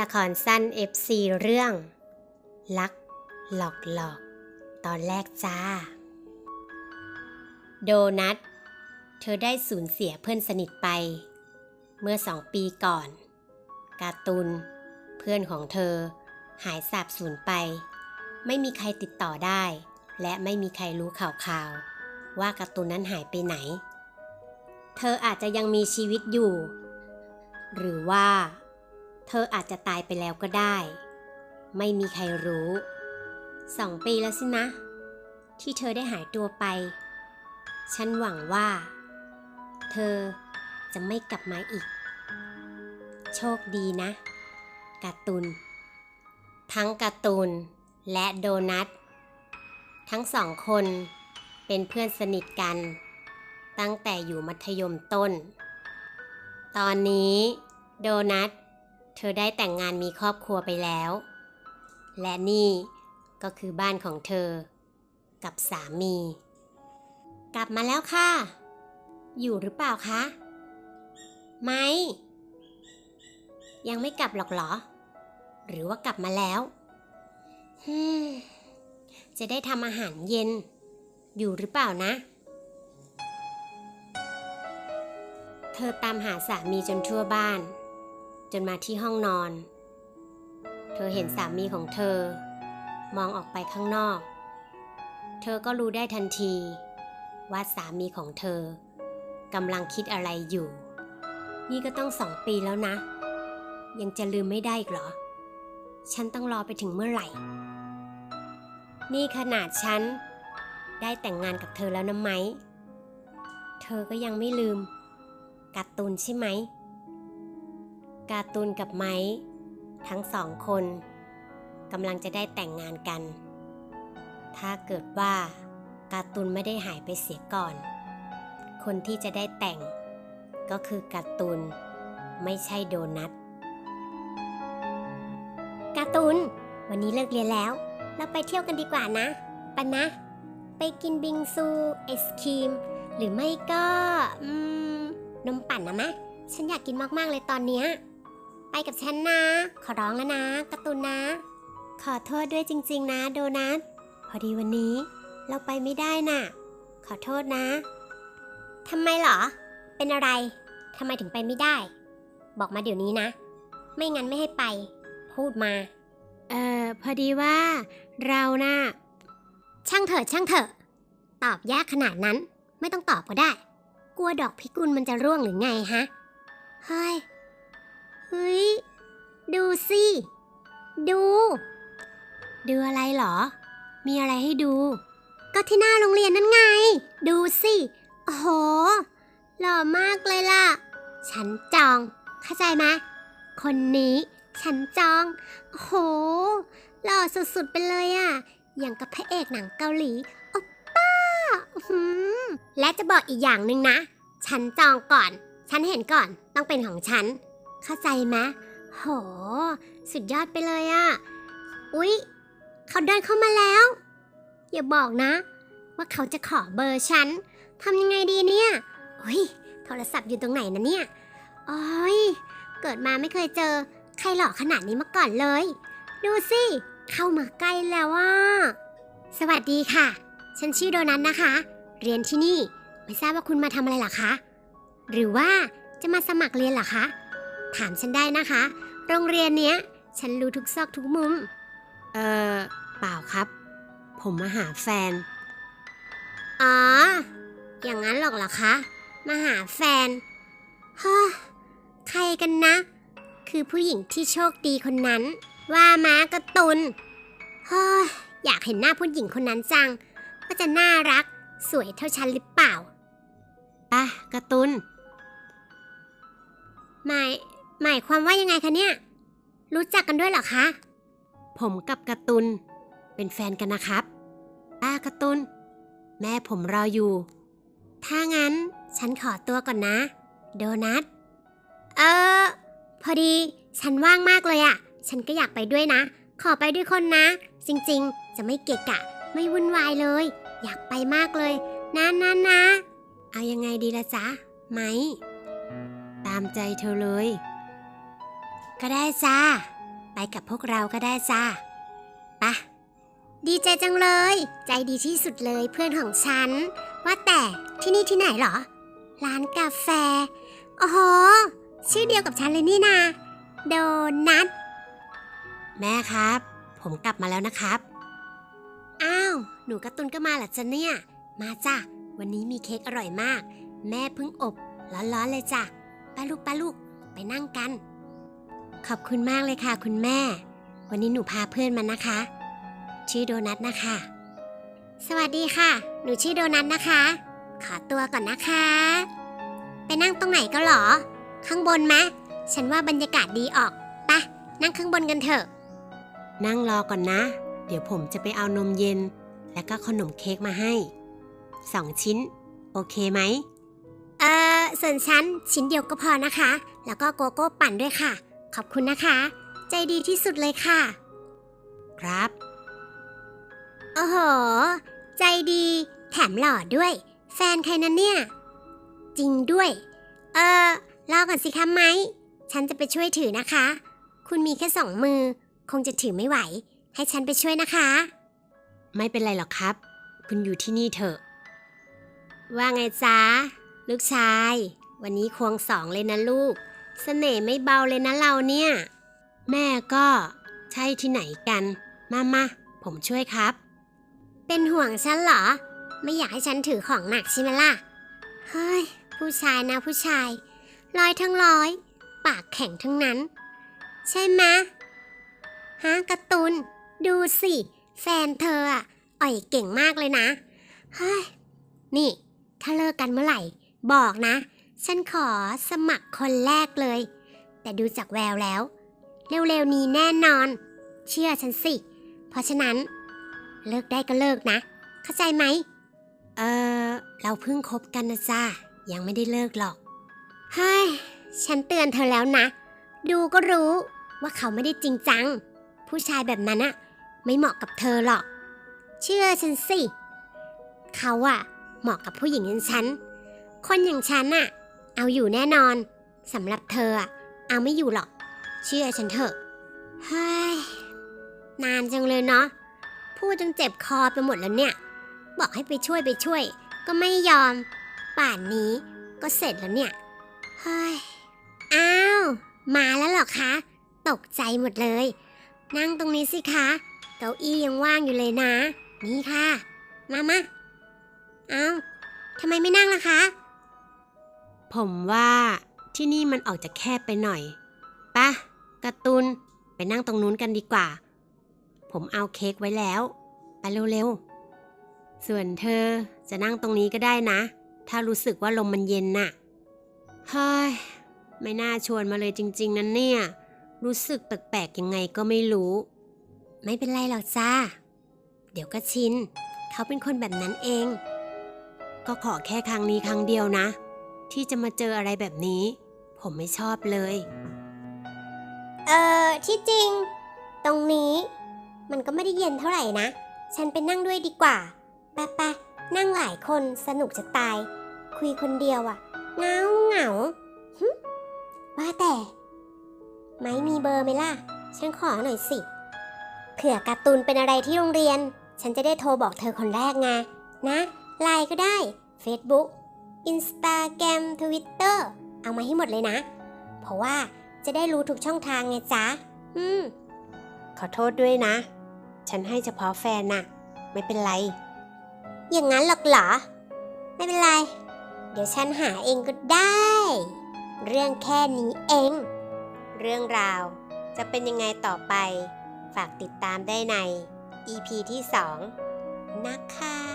ละครสั้น FC เรื่อง ลัก หลอกหลอก ตอนแรกจ้า โดนัท เธอได้สูญเสียเพื่อนสนิทไป เมื่อสองปีก่อน การ์ตูนเพื่อนของเธอ หายสาบสูญไป ไม่มีใครติดต่อได้ และไม่มีใครรู้ข่าวข่าวว่าการ์ตูนนั้นหายไปไหน เธออาจจะยังมีชีวิตอยู่ หรือว่า เธออาจจะตายไปแล้วก็ได้ ไม่มีใครรู้สองปีแล้วสินะ ที่เธอได้หายตัวไป ฉันหวังว่า เธอจะไม่กลับมาอีก โชคดีนะการ์ตูนทั้งการ์ตูนและโดนัททั้งสองคนเป็นเพื่อนสนิทกัน ตั้งแต่อยู่มัธยมต้น ตอนนี้โดนัท เธอได้แต่งงานมีครอบครัวไปแล้ว และนี่ก็คือบ้านของเธอ กับสามี กลับมาแล้วค่ะ อยู่หรือเปล่าคะ ไม่ ยังไม่กลับหรอกเหรอ หรือว่ากลับมาแล้วฮึจะได้ทำอาหารเย็น อยู่หรือเปล่านะ เธอตามหาสามีจนทั่วบ้าน นมาที่ห้องนอน เธอเห็นสามีของเธอ มองออกไปข้างนอก เธอก็รู้ได้ทันที ว่าสามีของเธอกำลังคิดอะไรอยู่ นี่ก็ต้องสองปีแล้วนะ ยังจะลืมไม่ได้อีกเหรอ ฉันต้องรอไปถึงเมื่อไหร่ นี่ขนาดฉันได้แต่งงานกับเธอแล้วนะไหม เธอก็ยังไม่ลืมการ์ตูนใช่ไหม การ์ตูนกับไม้ทั้งสองคนกำลังจะได้แต่งงานกัน ถ้าเกิดว่าการ์ตูนไม่ได้หายไปเสียก่อน คนที่จะได้แต่งก็คือการ์ตูนไม่ใช่โดนัทการ์ตูนวันนี้เลิกเรียนแล้ว เราไปเที่ยวกันดีกว่านะปะนะ ไปกินบิงซูไอศครีม หรือไม่ก็อืมนมปั่นนะมะ ฉันอยากกินมาก ๆ เลยตอนเนี้ย ไปกับฉันนะ ขอร้องแล้วนะการ์ตูนนะ ขอโทษด้วยจริง ๆ นะโดนัทพอดีวันนี้ เราไปไม่ได้น่ะ ขอโทษนะทำไมเหรอ เป็นอะไรทำไมถึงไปไม่ได้ บอกมาเดี๋ยวนี้นะ ไม่งั้นไม่ให้ไป พูดมา เอ่อ พอดีว่า เราน่ะ ช่างเถอะช่างเถอะ ตอบยากขนาดนั้น ไม่ต้องตอบก็ได้ กลัวดอกพิกุลมันจะร่วงหรือไงฮะ เฮ้ย เฮ้ย ดูสิ ดู ดูอะไรเหรอ มีอะไรให้ดู ก็ที่หน้าโรงเรียนนั่นไง ดูสิโอ้โห หล่อมากเลยล่ะ ฉันจอง เข้าใจไหมคนนี้ฉันจอง โอ้โห หล่อสุดๆไปเลยอะอย่างกับพระเอกหนังเกาหลีโอปป้าและจะบอกอีกอย่างหนึ่งนะ ฉันจองก่อน ฉันเห็นก่อน ต้องเป็นของฉัน เข้าใจไหมโห สุดยอดไปเลยอะอุ๊ย เขาเดินเข้ามาแล้ว อย่าบอกนะ ว่าเขาจะขอเบอร์ฉันทำยังไงดีเนี่ยอุ๊ย โทรศัพท์อยู่ตรงไหนนะเนี่ยโอ้ยเกิดมาไม่เคยเจอ ใครหล่อขนาดนี้มาก่อนเลย ดูสิ เข้ามาใกล้แล้วว่า สวัสดีค่ะ ฉันชื่อโดนัทนะคะ เรียนที่นี่ ไม่ทราบว่าคุณมาทำอะไรล่ะคะ หรือว่าจะมาสมัครเรียนหรอคะ ถามฉันได้นะคะ โรงเรียนเนี้ย ฉันรู้ทุกซอกทุกมุม เอ่อเปล่าครับ ผมมาหาแฟน อ๋อ อย่างนั้นหรอกเหรอคะ มาหาแฟนฮ่าใครกันนะ คือผู้หญิงที่โชคดีคนนั้น ว่าม้ากระตุนฮ่าอยากเห็นหน้าผู้หญิงคนนั้นจัง ว่าจะน่ารัก สวยเท่าฉันหรือเปล่าป่ะกระตุนหมาย หมายความว่ายังไงคะเนี่ย รู้จักกันด้วยเหรอคะ ผมกับการ์ตุน เป็นแฟนกันนะครับ ป้าการ์ตุน แม่ผมรออยู่ ถ้างั้นฉันขอตัวก่อนนะ โดนัท เออ พอดีฉันว่างมากเลยอะฉันก็อยากไปด้วยนะ ขอไปด้วยคนนะ จริงๆ จะไม่เกะกะ ไม่วุ่นวายเลย อยากไปมากเลยนะนะนะเอายังไงดีละจ๊ะ ไหม ตามใจเธอเลย ก็ได้จ้า ไปกับพวกเราก็ได้จ้าปะดีใจจังเลย ใจดีที่สุดเลยเพื่อนของฉัน ว่าแต่ที่นี่ที่ไหนเหรอ ร้านกาแฟ โอ้โห ชื่อเดียวกับฉันเลยนี่นาโดนัท แม่ครับ ผมกลับมาแล้วนะครับ อ้าว หนูการ์ตุนก็มาเหรอจ๊ะเนี่ย มาจ้ะ วันนี้มีเค้กอร่อยมาก แม่เพิ่งอบร้อนๆเลยจ้ะป้าลูกป้าลูก ไปนั่งกัน ขอบคุณมากเลยค่ะ คุณแม่ วันนี้หนูพาเพื่อนมานะคะ ชื่อโดนัทนะคะ สวัสดีค่ะ หนูชื่อโดนัทนะคะ ขอตัวก่อนนะคะ ไปนั่งตรงไหนก็หรอ ข้างบนไหมฉันว่าบรรยากาศดีออกไปะนั่งข้างบนกันเถอะ นั่งรอก่อนนะ เดี๋ยวผมจะไปเอานมเย็น และก็ขนมเค้กมาให้ สองชิ้น โอเคไหม เอ่อส่วนฉันชิ้นเดียวก็พอนะคะ แล้วก็โกโก้ปั่นด้วยค่ะ ขอบคุณนะคะ ใจดีที่สุดเลยค่ะ ครับโอ้โห ใจดี แถมหล่อด้วย แฟนใครนั้นเนี่ย จริงด้วย เออรอก่อนสิคะไหม ฉันจะไปช่วยถือนะคะ คุณมีแค่สองมือ คงจะถือไม่ไหว ให้ฉันไปช่วยนะคะ ไม่เป็นไรหรอกครับ คุณอยู่ที่นี่เถอะ ว่าไงจ๊ะลูกชาย วันนี้ควงสองเลยนะลูก เสน่ห์ไม่เบาเลยนะเราเนี่ย แม่ก็ใช่ที่ไหนกัน มามาผมช่วยครับ เป็นห่วงฉันเหรอ ไม่อยากให้ฉันถือของหนักใช่ไหมล่ะ เฮ้ย ผู้ชายนะผู้ชาย ร้อยทั้งร้อย ปากแข็งทั้งนั้น ใช่ไหมฮะกร์ตูนดูสิ แฟนเธออะอ่อยเก่งมากเลยนะ เฮ้ย นี่ ถ้าเลิกกันเมื่อไหร่ บอกนะ ฉันขอสมัครคนแรกเลย แต่ดูจากแววแล้ว เร็วๆนี้แน่นอน เชื่อฉันสิ เพราะฉะนั้น เลิกได้ก็เลิกนะ เข้าใจไหม เออเราเพิ่งคบกันนะจ้ายังไม่ได้เลิกหรอกเฮ้ยฉันเตือนเธอแล้วนะ ดูก็รู้ว่าเขาไม่ได้จริงจัง ผู้ชายแบบนั้นอะไม่เหมาะกับเธอหรอก เชื่อฉันสิ เขาอะเหมาะกับผู้หญิงอย่างฉัน คนอย่างฉันอะ เอาอยู่แน่นอนสำหรับเธออะเอาไม่อยู่หรอก เชื่อฉันเถอะเฮ้ยนานจังเลยเนาะพูดจนเจ็บคอไปหมดแล้วเนี่ย บอกให้ไปช่วยไปช่วย ก็ไม่ยอม ป่านนี้ก็เสร็จแล้วเนี่ยเฮ้ยอ้าวมาแล้วเหรอคะ ตกใจหมดเลย นั่งตรงนี้สิคะ เก้าอี้ยังว่างอยู่เลยนะ นี่ค่ะ มามาเอา้าทำไมไม่นั่งล่ะคะ ผมว่าที่นี่มันออกจะแคบไปหน่อยปะกร์ตูนไปนั่งตรงนู้นกันดีกว่า ผมเอาเค้กไว้แล้ว ไปเร็วๆ ส่วนเธอจะนั่งตรงนี้ก็ได้นะ ถ้ารู้สึกว่าลมมันเย็นน่ะ เฮ้ย ไม่น่าชวนมาเลยจริง ๆ นั้นเนี่ย รู้สึกแปลกๆยังไงก็ไม่รู้ ไม่เป็นไรหรอกจ้า เดี๋ยวก็ชิน เขาเป็นคนแบบนั้นเอง ก็ขอแค่ครั้งนี้ครั้งเดียวนะ ที่จะมาเจออะไรแบบนี้ ผมไม่ชอบเลย เออที่จริง ตรงนี้ มันก็ไม่ได้เย็นเท่าไหร่นะ ฉันไปนั่งด้วยดีกว่าไปไปนั่งหลายคนสนุกจะตาย คุยคนเดียวอะเงาเหงาหึว่าแต่ ไม่มีเบอร์ไหมล่ะ ฉันขอหน่อยสิ เผื่อการ์ตูนเป็นอะไรที่โรงเรียน ฉันจะได้โทรบอกเธอคนแรกไงนะ ไลน์ก็ได้ Facebook Instagram Twitter เอามาให้หมดเลยนะ เพราะว่าจะได้รู้ทุกช่องทางไงจ๊ะ อืม ขอโทษด้วยนะ ฉันให้เฉพาะแฟนน่ะ ไม่เป็นไร อย่างนั้นหรอกเหรอ ไม่เป็นไร เดี๋ยวฉันหาเองก็ได้ เรื่องแค่นี้เอง เรื่องราวจะเป็นยังไงต่อไป ฝากติดตามได้ใน EP ที่ 2 นะคะ